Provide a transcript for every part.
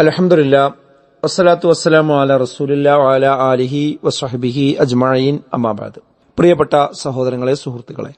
അലഹമുല്ല വസ്സലാത്തു വസ്സലാമു അല റസൂലില്ല അല ആലിഹി വസ്ഹബിഹി അജ്മഈൻ. അമാബാദ് പ്രിയപ്പെട്ട സഹോദരങ്ങളെ സുഹൃത്തുക്കളെ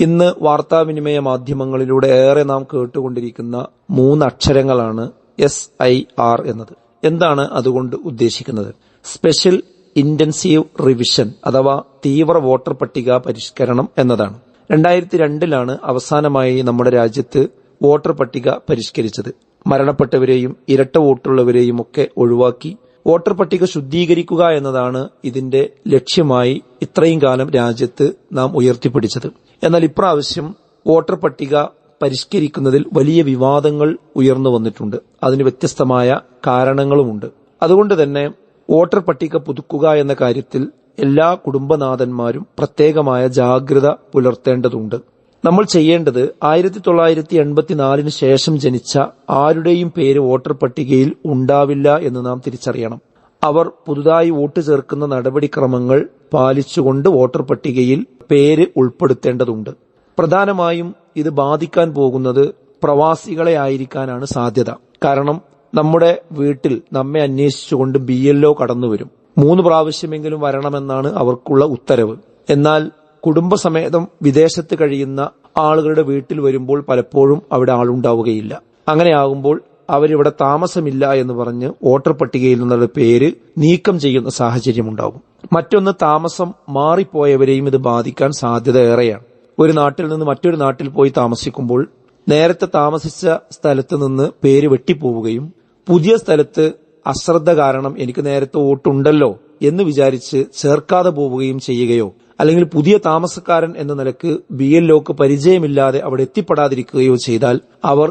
ഇന്ന് വാർത്താവിനിമയ മാധ്യമങ്ങളിലൂടെ ഏറെ നാം കേട്ടുകൊണ്ടിരിക്കുന്ന മൂന്ന് അക്ഷരങ്ങളാണ് എസ് ഐ ആർ എന്നത്. എന്താണ് അതുകൊണ്ട് ഉദ്ദേശിക്കുന്നത്? സ്പെഷ്യൽ ഇന്റൻസീവ് റിവിഷൻ അഥവാ തീവ്ര വോട്ടർ പട്ടിക പരിഷ്കരണം എന്നതാണ്. രണ്ടായിരത്തി രണ്ടിലാണ് അവസാനമായി നമ്മുടെ രാജ്യത്ത് വോട്ടർ പട്ടിക പരിഷ്കരിച്ചത്. മരണപ്പെട്ടവരെയും ഇരട്ട വോട്ടുള്ളവരെയും ഒക്കെ ഒഴിവാക്കി വോട്ടർ പട്ടിക ശുദ്ധീകരിക്കുക എന്നതാണ് ഇതിന്റെ ലക്ഷ്യമായി ഇത്രയും കാലം രാജ്യത്ത് നാം ഉയർത്തിപ്പിടിച്ചത്. എന്നാൽ ഇപ്രാവശ്യം വോട്ടർ പട്ടിക പരിഷ്കരിക്കുന്നതിൽ വലിയ വിവാദങ്ങൾ ഉയർന്നു വന്നിട്ടുണ്ട്. അതിന് വ്യത്യസ്തമായ കാരണങ്ങളുമുണ്ട്. അതുകൊണ്ട് തന്നെ വോട്ടർ പട്ടിക പുതുക്കുക എന്ന കാര്യത്തിൽ എല്ലാ കുടുംബനാഥന്മാരും പ്രത്യേകമായ ജാഗ്രത പുലർത്തേണ്ടതുണ്ട്. നമ്മൾ ചെയ്യേണ്ടത് ആയിരത്തി തൊള്ളായിരത്തി എൺപത്തിനാലിന് ശേഷം ജനിച്ച ആരുടെയും പേര് വോട്ടർ പട്ടികയിൽ ഉണ്ടാവില്ല എന്ന് നാം തിരിച്ചറിയണം. അവർ പുതുതായി വോട്ട് ചേർക്കുന്ന നടപടിക്രമങ്ങൾ പാലിച്ചുകൊണ്ട് വോട്ടർ പട്ടികയിൽ പേര് ഉൾപ്പെടുത്തേണ്ടതുണ്ട്. പ്രധാനമായും ഇത് ബാധിക്കാൻ പോകുന്നത് പ്രവാസികളെ ആയിരിക്കാനാണ് സാധ്യത. കാരണം നമ്മുടെ വീട്ടിൽ നമ്മെ അന്വേഷിച്ചുകൊണ്ട് ബി എൽഒ കടന്നുവരും. മൂന്ന് പ്രാവശ്യമെങ്കിലും വരണമെന്നാണ് അവർക്കുള്ള ഉത്തരവ്. എന്നാൽ കുടുംബസമേതം വിദേശത്ത് കഴിയുന്ന ആളുകളുടെ വീട്ടിൽ വരുമ്പോൾ പലപ്പോഴും അവിടെ ആളുണ്ടാവുകയില്ല. അങ്ങനെയാകുമ്പോൾ അവരിവിടെ താമസമില്ല എന്ന് പറഞ്ഞ് വോട്ടർ പട്ടികയിൽ നിന്നുള്ള പേര് നീക്കം ചെയ്യുന്ന സാഹചര്യമുണ്ടാകും മറ്റൊന്ന് താമസം മാറിപ്പോയവരെയും ഇത് ബാധിക്കാൻ സാധ്യത ഏറെയാണ്. ഒരു നാട്ടിൽ നിന്ന് മറ്റൊരു നാട്ടിൽ പോയി താമസിക്കുമ്പോൾ നേരത്തെ താമസിച്ച സ്ഥലത്ത് നിന്ന് പേര് വെട്ടിപ്പോവുകയും പുതിയ സ്ഥലത്ത് അശ്രദ്ധ കാരണം എനിക്ക് നേരത്തെ വോട്ടുണ്ടല്ലോ എന്ന് വിചാരിച്ച് ചേർക്കാതെ പോവുകയും ചെയ്യുകയോ അല്ലെങ്കിൽ പുതിയ താമസക്കാരൻ എന്ന നിലയ്ക്ക് ബി എൽ ഒക്ക് പരിചയമില്ലാതെ അവിടെ എത്തിപ്പെടാതിരിക്കുകയോ ചെയ്താൽ അവർ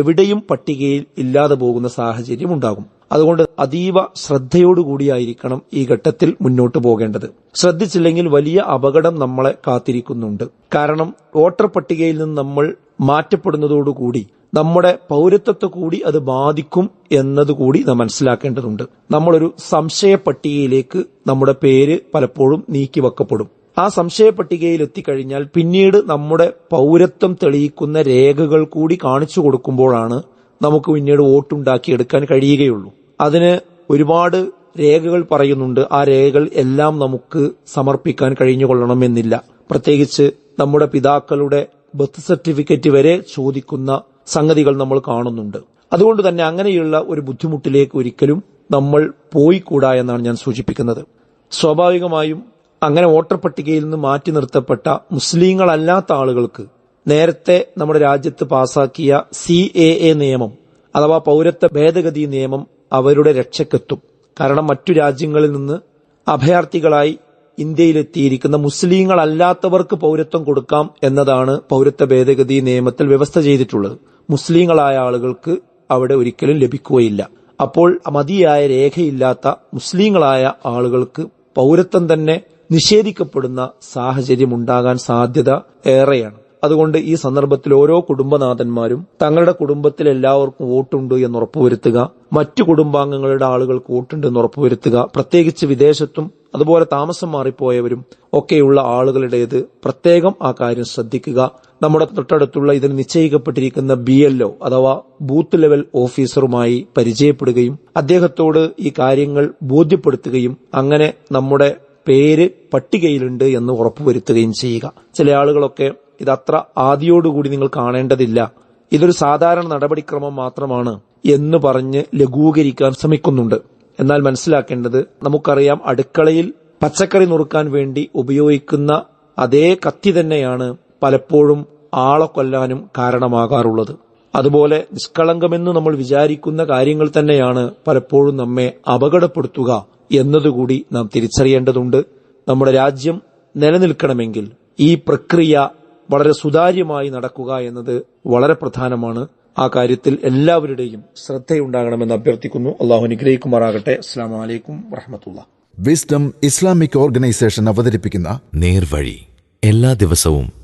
എവിടെയും പട്ടികയിൽ ഇല്ലാതെ പോകുന്ന സാഹചര്യം ഉണ്ടാകും. അതുകൊണ്ട് അതീവ ശ്രദ്ധയോടുകൂടിയായിരിക്കണം ഈ ഘട്ടത്തിൽ മുന്നോട്ട് പോകേണ്ടത്. ശ്രദ്ധിച്ചില്ലെങ്കിൽ വലിയ അപകടം നമ്മളെ കാത്തിരിക്കുന്നുണ്ട്. കാരണം വോട്ടർ പട്ടികയിൽ നിന്ന് നമ്മൾ മാറ്റപ്പെടുന്നതോടുകൂടി നമ്മുടെ പൗരത്വത്തെ കൂടി അത് ബാധിക്കും എന്നതുകൂടി നാം മനസ്സിലാക്കേണ്ടതുണ്ട്. നമ്മളൊരു സംശയ പട്ടികയിലേക്ക് നമ്മുടെ പേര് പലപ്പോഴും നീക്കി നീക്കിവെക്കപ്പെടും ആ സംശയ പട്ടികയിൽ എത്തിക്കഴിഞ്ഞാൽ പിന്നീട് നമ്മുടെ പൗരത്വം തെളിയിക്കുന്ന രേഖകൾ കൂടി കാണിച്ചു കൊടുക്കുമ്പോഴാണ് നമുക്ക് പിന്നീട് വോട്ടുണ്ടാക്കിയെടുക്കാൻ കഴിയുകയുള്ളൂ. അതിന് ഒരുപാട് രേഖകൾ പറയുന്നുണ്ട്. ആ രേഖകൾ എല്ലാം നമുക്ക് സമർപ്പിക്കാൻ കഴിഞ്ഞുകൊള്ളണമെന്നില്ല. പ്രത്യേകിച്ച് നമ്മുടെ പിതാക്കളുടെ ബർത്ത് സർട്ടിഫിക്കറ്റ് വരെ ചോദിക്കുന്ന സംഗതികൾ നമ്മൾ കാണുന്നുണ്ട്. അതുകൊണ്ട് തന്നെ അങ്ങനെയുള്ള ഒരു ബുദ്ധിമുട്ടിലേക്ക് ഒരിക്കലും നമ്മൾ പോയിക്കൂടാ എന്നാണ് ഞാൻ സൂചിപ്പിക്കുന്നത്. സ്വാഭാവികമായും അങ്ങനെ വോട്ടർ പട്ടികയിൽ നിന്ന് മാറ്റി നിർത്തപ്പെട്ട മുസ്ലിങ്ങളല്ലാത്ത ആളുകൾക്ക് നേരത്തെ നമ്മുടെ രാജ്യത്ത് പാസാക്കിയ സി എ എ നിയമം അഥവാ പൗരത്വ ഭേദഗതി നിയമം അവരുടെ രക്ഷക്കെത്തും. കാരണം മറ്റു രാജ്യങ്ങളിൽ നിന്ന് അഭയാർത്ഥികളായി ഇന്ത്യയിലെത്തിയിരിക്കുന്ന മുസ്ലിങ്ങളല്ലാത്തവർക്ക് പൗരത്വം കൊടുക്കാം എന്നതാണ് പൗരത്വ ഭേദഗതി നിയമത്തിൽ വ്യവസ്ഥ ചെയ്തിട്ടുള്ളത്. മുസ്ലിങ്ങളായ ആളുകൾക്ക് അവിടെ ഒരിക്കലും ലഭിക്കുകയില്ല. അപ്പോൾ മതിയായ രേഖയില്ലാത്ത മുസ്ലിങ്ങളായ ആളുകൾക്ക് പൗരത്വം തന്നെ നിഷേധിക്കപ്പെടുന്ന സാഹചര്യം ഉണ്ടാകാൻ സാധ്യത ഏറെയാണ്. അതുകൊണ്ട് ഈ സന്ദർഭത്തിൽ ഓരോ കുടുംബനാഥന്മാരും തങ്ങളുടെ കുടുംബത്തിൽ എല്ലാവർക്കും വോട്ടുണ്ട് എന്ന് ഉറപ്പുവരുത്തുക മറ്റു കുടുംബാംഗങ്ങളുടെ ആളുകൾക്ക് വോട്ടുണ്ട് എന്ന് ഉറപ്പുവരുത്തുക പ്രത്യേകിച്ച് വിദേശത്തും അതുപോലെ താമസം മാറിപ്പോയവരും ഒക്കെയുള്ള ആളുകളുടേത് പ്രത്യേകം ആ കാര്യം ശ്രദ്ധിക്കുക. നമ്മുടെ തൊട്ടടുത്തുള്ള ഇതിന് നിശ്ചയിക്കപ്പെട്ടിരിക്കുന്ന ബി അഥവാ ബൂത്ത് ലെവൽ ഓഫീസറുമായി പരിചയപ്പെടുകയും അദ്ദേഹത്തോട് ഈ കാര്യങ്ങൾ ബോധ്യപ്പെടുത്തുകയും അങ്ങനെ നമ്മുടെ പേര് പട്ടികയിലുണ്ട് എന്ന് ഉറപ്പുവരുത്തുകയും ചെയ്യുക. ചില ആളുകളൊക്കെ ഇതത്ര ആദിയോടുകൂടി നിങ്ങൾ കാണേണ്ടതില്ല. ഇതൊരു സാധാരണ നടപടിക്രമം മാത്രമാണ് എന്ന് പറഞ്ഞ് ലഘൂകരിക്കാൻ ശ്രമിക്കുന്നുണ്ട്. എന്നാൽ മനസ്സിലാക്കേണ്ടത് നമുക്കറിയാം അടുക്കളയിൽ പച്ചക്കറി നുറുക്കാൻ വേണ്ടി ഉപയോഗിക്കുന്ന അതേ കത്തി തന്നെയാണ് പലപ്പോഴും ആളെ കൊല്ലാനും കാരണമാകാറുള്ളത്. അതുപോലെ നിഷ്കളങ്കമെന്ന് നമ്മൾ വിചാരിക്കുന്ന കാര്യങ്ങൾ തന്നെയാണ് പലപ്പോഴും നമ്മെ അപകടപ്പെടുത്തുക എന്നതുകൂടി നാം തിരിച്ചറിയേണ്ടതുണ്ട്. നമ്മുടെ രാജ്യം നിലനിൽക്കണമെങ്കിൽ ഈ പ്രക്രിയ വളരെ സുതാര്യമായി നടക്കുക എന്നത് വളരെ പ്രധാനമാണ്. ആ കാര്യത്തിൽ എല്ലാവരുടെയും ശ്രദ്ധയുണ്ടാകണമെന്ന് അഭ്യർത്ഥിക്കുന്നു. അള്ളാഹു അനുഗ്രഹിക്കുമാറാകട്ടെ. അസ്സാം വലൈക്കും വറഹമത്തുള്ള വിസ്ഡം ഇസ്ലാമിക് ഓർഗനൈസേഷൻ അവതരിപ്പിക്കുന്ന നേർവഴി എല്ലാ ദിവസവും